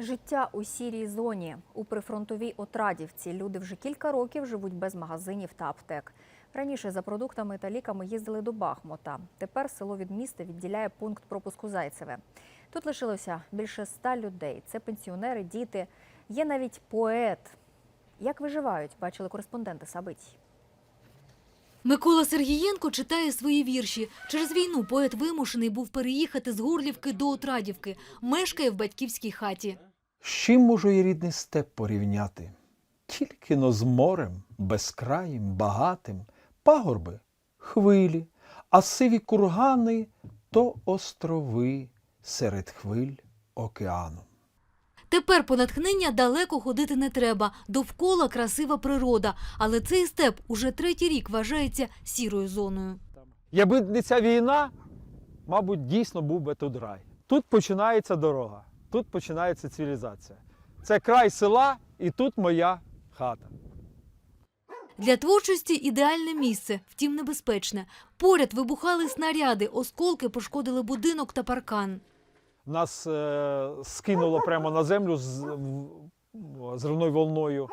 Життя у сірій зоні у прифронтовій Отрадівці. Люди вже кілька років живуть без магазинів та аптек. Раніше за продуктами та ліками їздили до Бахмута. Тепер село від міста відділяє пункт пропуску Зайцеве. Тут лишилося більше ста людей. Це пенсіонери, діти. Є навіть поет. Як виживають, бачили кореспонденти Сабиті. Микола Сергієнко читає свої вірші. Через війну поет вимушений був переїхати з Горлівки до Отрадівки. Мешкає в батьківській хаті. З чим можу і рідний степ порівняти? Тільки но з морем, безкраїм, багатим, пагорби, хвилі, а сиві кургани то острови серед хвиль океану. Тепер по натхнення далеко ходити не треба. Довкола красива природа. Але цей степ уже третій рік вважається сірою зоною. Якби не ця війна, мабуть, дійсно був би тут рай. Тут починається дорога, тут починається цивілізація. Це край села, і тут моя хата. Для творчості ідеальне місце, втім небезпечне. Поряд вибухали снаряди, осколки пошкодили будинок та паркан. Нас е, скинуло прямо на землю з зривною волною,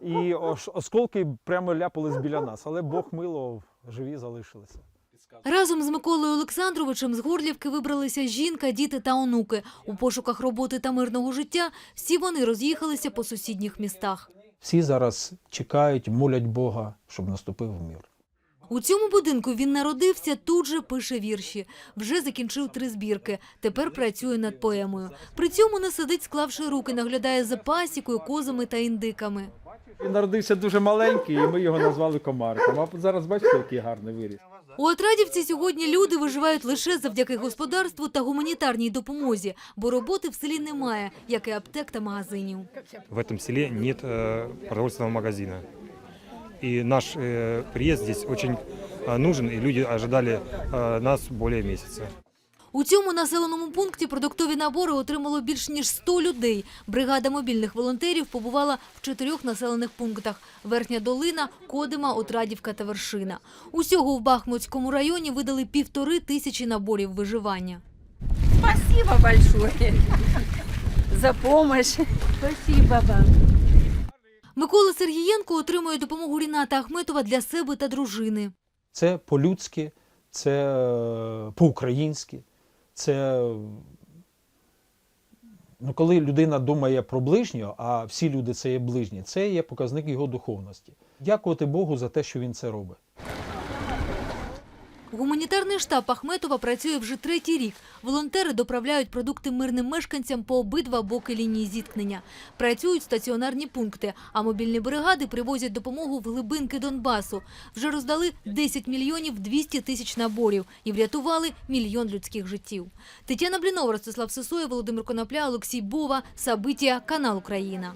і осколки прямо ляпались біля нас. Але Бог мило, живі залишилися. Разом з Миколою Олександровичем з Горлівки вибралися жінка, діти та онуки. У пошуках роботи та мирного життя всі вони роз'їхалися по сусідніх містах. Всі зараз чекають, молять Бога, щоб наступив мир. У цьому будинку він народився, тут же пише вірші. Вже закінчив три збірки. Тепер працює над поемою. При цьому не сидить, склавши руки, наглядає за пасікою, козами та індиками. Він народився дуже маленький, і ми його назвали комариком. А зараз бачите, який гарний виріс. У Отрадівці сьогодні люди виживають лише завдяки господарству та гуманітарній допомозі, бо роботи в селі немає, як і аптек та магазинів. в этом селе нет э, продовольственного магазина. И наш э, приезд здесь очень э, нужен, и люди ожидали э, нас более месяца. У цьому населеному пункті продуктові набори отримало більш ніж 100 людей. Бригада мобільних волонтерів побувала в чотирьох населених пунктах: Верхня Долина, Кодима, Отрадівка та Вершина. Усього в Бахмутському районі видали півтори тисячі наборів виживання. Спасибо большое за помощь. Спасибо вам. Микола Сергієнко отримує допомогу Ріната Ахметова для себе та дружини. Це по-людськи, це е, по-українськи, це ну, коли людина думає про ближнього, а всі люди це є ближні, це є показник його духовності. Дякувати Богу за те, що він це робить. Гуманітарний штаб Ахметова працює вже третій рік. Волонтери доправляють продукти мирним мешканцям по обидва боки лінії зіткнення. Працюють стаціонарні пункти, а мобільні бригади привозять допомогу в глибинки Донбасу. Вже роздали 10 мільйонів 200 тисяч наборів і врятували мільйон людських життів. Тетяна Блінова, Ростислав Сисоєв, Володимир Конопля, Олексій Бова, Сабитія, канал Україна.